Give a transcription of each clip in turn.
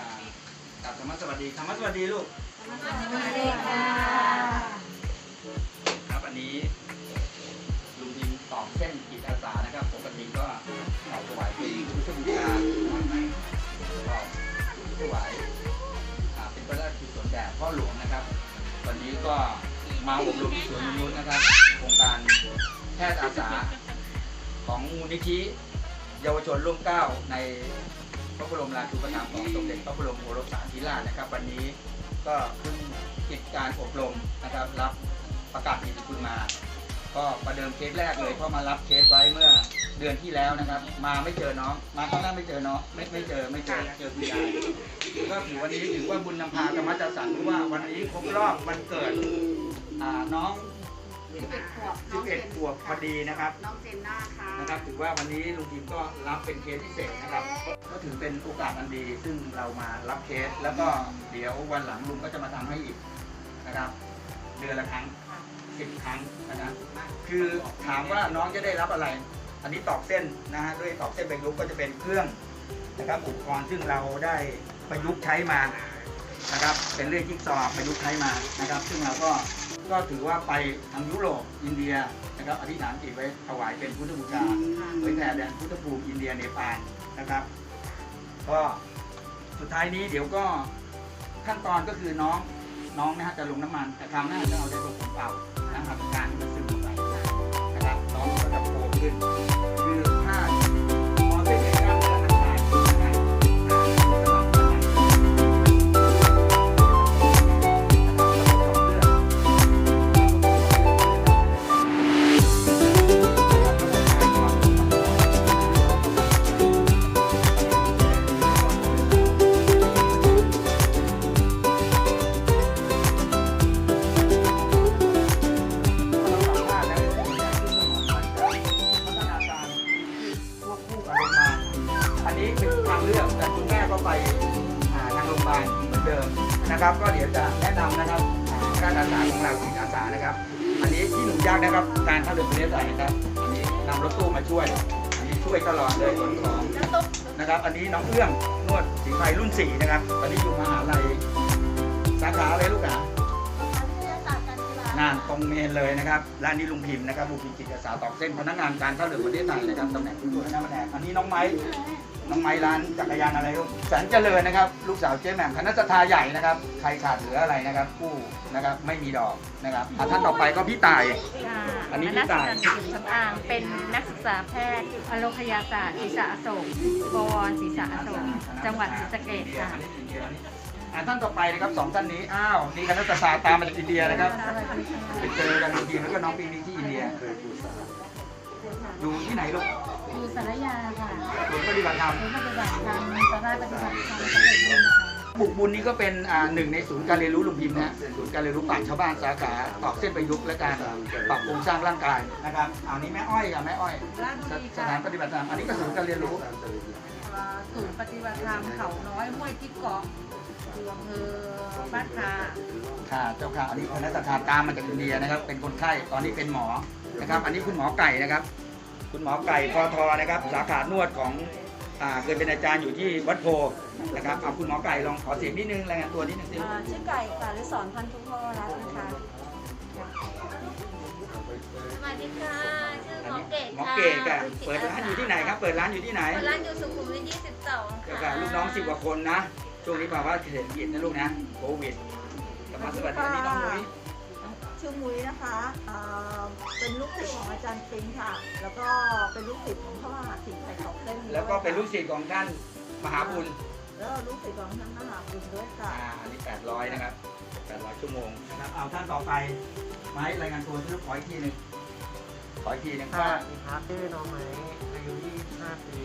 ดีคำว่าสวัสดีลูกสวัสดีค่ะครับอันนี้ลุงพิมตอบเส้นจิตอาสานะครับ ปกติก็เอาถวายเป็นพุทธบูชาก็ถวายเป็นพระราชกุศลแด่พ่อหลวงนะครับ วันนี้ก็มาอบรมที่สวนนงนุษย์นะครับโครงการแพทย์อาสาของมูลนิธิเยาวชนร่วมเก้าใน พระบรมราชูปถัมภ์ของสมเด็จพระบรมโอรสสาธิราชนะครับ วันนี้ก็เพิ่งปิดการอบรมนะครับ รับประกาศนียคุณมา ก็ประเดิมเคสแรกเลยเพราะมารับเคสไว้เมื่อเดือนที่แล้วนะครับ มาไม่เจอน้อง มาครั้งแรกไม่เจอน้องไม่ไม่เจอไม่เจอเจอคุณยายก็ถือวันนี้ถือว่าบุญนำพากรรมจัดสรรเพราะว่าวันนี้ครบรอบวันเกิดน้อ่าน้อง11ขวบ11ขวบพอดีนะครับ น้องเจนน่าค่ะนะครับถือว่าวันนี้ลุงทีมก็รับเป็นเคสพิเศษนะครับ ก็ถือเป็นโอกาสอันดีซึ่งเรามารับเคส แล้วก็เดี๋ยววันหลังลุงก็จะมาทำให้อีกนะครับ เดือนละครั้งสิบครั้งนะครับคือถามว่าน้องจะได้รับอะไร อันนี้ตอกเส้นนะฮะด้วยตอกเส้นประยุกต์ก็จะเป็นเครื่องนะครับอุปกรณ์ซึ่งเราได้ประยุกต์ใช้มานะครับ เป็นเรื่องจิ๊กซอว์ประยุกต์ใช้มานะครับ ซึ่งเราก็ ก็ถือว่าไปทางยุโรปอินเดียนะครับอธิษฐานจิตไว้ถวายเป็นพุทธบูชาเผยแผ่แดนพุทธภูมิอินเดียเนปาลนะครับ ก็สุดท้ายนี้เดี๋ยวก็ขั้นตอนก็คือน้องน้องนะฮะจะลงน้ำมัน แต่คราวหน้าจะเอาใจผสมเปล่า นะครับ ก็เดี๋ยวจะแนะนำนะครับการอาสาของเราจิตอาสานะครับ อันนี้ที่หนุ่มยากนะครับ การเข้าเรือประเทศไทยนะครับ อันนี้นำรถตู้มาช่วยอันนี้ช่วยตลอดเลยขนของนะครับ อันนี้น้องเอื้องนวดสีไฟรุ่นสี่นะครับ ตอนนี้อยู่มหาลัยสาขาอะไรลูกอะ นานตรงเมนเลยนะครับร้านนี้ลุงพิมพ์นะครับลุงพิมพ์จิตอาสาตอกเส้นพนักงานการท่าเรือประเทศไทยนะครับตำแหน่งผู้ช่วยคณะแผนกอันนี้น้องไม้น้องไม้ร้านจักรยานอะไรลูกแสนเจริญนะครับ ลูกสาวเจ๊แหม่มคณะทาใหญ่นะครับใครขาดเหลืออะไรนะครับผู้นะครับไม่มีดอกนะครับอะท่านต่อไปก็พี่ต่าย ค่ะอันนี้นัพี่กต่ายศึกษาสำอางเป็นนักศึกษาแพทย์อโรคยาศาสตร์ศีรษะอโศกบวรศีรษะอโศกจังหวัดศรีสะเกษค่ะ อะท่านต่อไปนะครับสองท่านนี้อ้าวนี่คณะศาสตร์ตามมาจากอินเดียนะครับไปเจอกันลุงพิมพ์แล้วก็น้องปิงปิงที่อินเดียอยู่ที่ไหนลูกอยู่สารยาค่ะศูนย์ปฏิบัติธรรม ศูนย์ปฏิบัติธรรมสาราปฏิบัติธรรมสำเร็จรูปนะคะ บุกบุญนี้ก็เป็นอ่าหนึ่งในศูนย์การเรียนรู้ลุงพิมพ์นะฮะศูนย์การเรียนรู้ป่าชชาวบ้านสาขาตอกเส้นประยุกต์และการปรับโครงสร้างร่างกายนะครับอันนี้แม่อ้อยกับแม่อ้อยราชบุสรีสค่ะถานปฏิบัติธรรมอันนี้ก็ศูนย์การเรียนรู้อ่าศูนย์ปฏิบัติธรรมเขาน้อยห้วยจิ๊กเกาะอยู่อำเภอบ้านคาค่ะเจ้าค่ะอันนี้คณะสัตยาตามมาจากอินเดียนะครับ เป็นคนไข้ตอนนี้เป็นหมอนะครับ อันนี้คุณหมอไก่นะครับ คุณหมอไก่พอทอนะครับ สาขานวดของอ่า เคยเป็นอาจารย์อยู่ที่วัดโพนะครับเอาคุณหมอไก่ลองขอเสียงนิดนึงรายงานตัวนิดนึงสิอ่าชื่อไก่ค่ะหรือสอนพันธุพรรัตน์นะคะสวัสดีค่ะ ชื่อหมอเกตหมอค่ะเกตค่ะเปิดร้านอยู่ที่ไหนครับ เปิดร้านอยู่ที่ไหน เปิดร้านอยู่สุขุมวิท22เกี่ยวค่ะกับลูกน้องสิบกว่าคนนะ ช่วงนี้ภาวะเศรษฐกิจนะลูกนะ โควิดกลับมาสวัสดีอันนี้น้องนุ้ยชื่อมุ้ยนะคะอ่า เป็นลูกศิษย์ของอาจารย์ปิงค่ะ แล้วก็เป็นลูกศิษย์ของพระมหาสิทธิ์ไทยของเส้นด้วยแล้วก็เป็นลูกศิษย์ของท่านมหาบุญแล้วก็ลูกศิษย์ของท่านมหาบุญด้วยค่ะอ่าอันนี้800นะครับ800ชั่วโมงนะครับเอาท่านต่อไปมาให้รายงานตัวที่ลูกขออีกทีหนึ่งขออีกทีหนึงสว่าวัสดีครับชื่อน้องไม้อายุ25ปี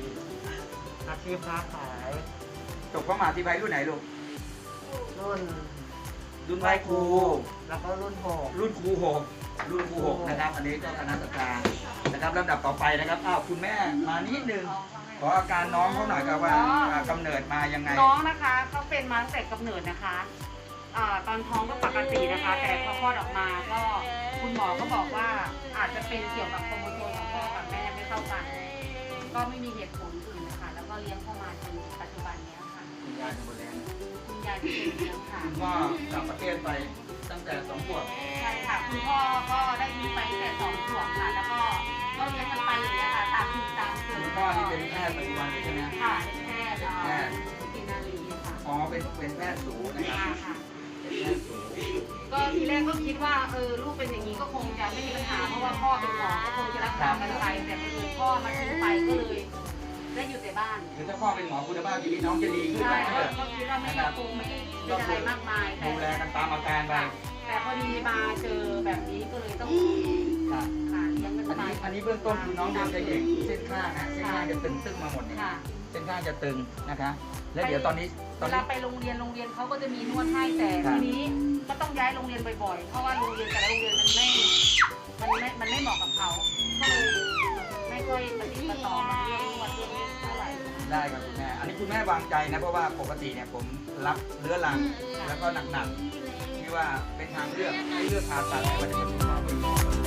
อาชีพค้าขายจบเข้ามาที่ใบรุ่นไหนลูกรุ่น รุ่นไหวครู แล้วก็รุ่นรุ่นครูหกรุ่นครูหกนะครับ อันนี้ก็คณะสัตยานะครับลำดับต่อไปนะครับ อ้าวคุณแม่มานิดนึงขออาการน้องเขาหน่อยครับว่าอ่ากำเนิดมายังไง น้องนะคะเขาเป็นมาตั้งแต่กำเนิดนะคะอ่าตอนท้องก็ปกตินะคะ แต่พอคลอดออกมาก็คุณหมอก็บอกว่าอาจจะเป็นเกี่ยวกับโครโมโซมของพ่อกับแม่ไม่เข้ากัน ก็ไม่มีเหตุผลอื่นนะคะแล้วก็เลี้ยงเข้ามาจนปัจจุบันเนี้ยค่ะคุณยายเป็นคนเลี้ ยงคุณยายที่เป็นเลี้ยงค่ะ คุณพ่อกลับประเทศไปตั้งแต่สองขวบใช่ค่ะ คุณพ่อก็ได้มีไปตั้งแต่สองขวบค่ะ แล้วก็ก็เลี้ยงกันไปอย่างเงี้ยค่ะตามที่ตามเกิดคุณพ่อนี่เป็นแพทย์ปัจจุบันเลยใช่ไหมค่ะเป็นแพทย์เอ่อกินนารีค่ะอ๋อเป็นเป็นแพทย์สูนะครับค่ะค่ะ เป็นแพทย์สูก็ทีแรกก็คิดว่าเออลูกเป็นอย่างนี้ก็คงจะไม่มีปัญหาเพราะว่าพ่อเป็นหมอก็คงจะรักษากันไปแต่พอดีพ่อมาทิ้งไปก็เลย ได้อยู่แต่บ้านคือถ้าพ่อเป็นหมอคุณภาพชีวิตน้องจะดีขึ้นใช่ไหมก็ก็คิดว่าไม่ได้คงไม่ได้เป็นอะไรมากมายแต่ดูแลกันตามอาการไปแต่พอดีมาเจอแบบนี้ก็เลยต้องครับค่ะเลี้ยงกันอันไปนี้อันนี้เบื้องต้นคือน้องเดินจะเหย่งเส้นข้างนะเส้นข้างจะตึงตึงมาหมดเนี่ยค่ะเส้นข้างจะตึงนะคะ แล้วเดี๋ยวตอนนี้ตเวอนลานี้ไปโรงเรียนโรงเรียนเขาก็จะมีนวดให้แต่ครับทีนี้ก็ต้องย้ายโรงเรียนบ่อยๆ เพราะว่าโรงเรียนแต่ละโรงเรียนมันไม่ มันไม่ มันไม่เหมาะกับเขาก็เลยไม่ค่อยปฏิบัติต่อ ได้ครับคุณแม่ อันนี้คุณแม่วางใจนะเพราะว่าปกติเนี่ยผมรับเรื้อรังแล้วก็หนักๆที่ว่าเป็นทางเลือกให้เลือกผ่าตัดไม่ว่าจะเป็นคุณพ่อคุณแม่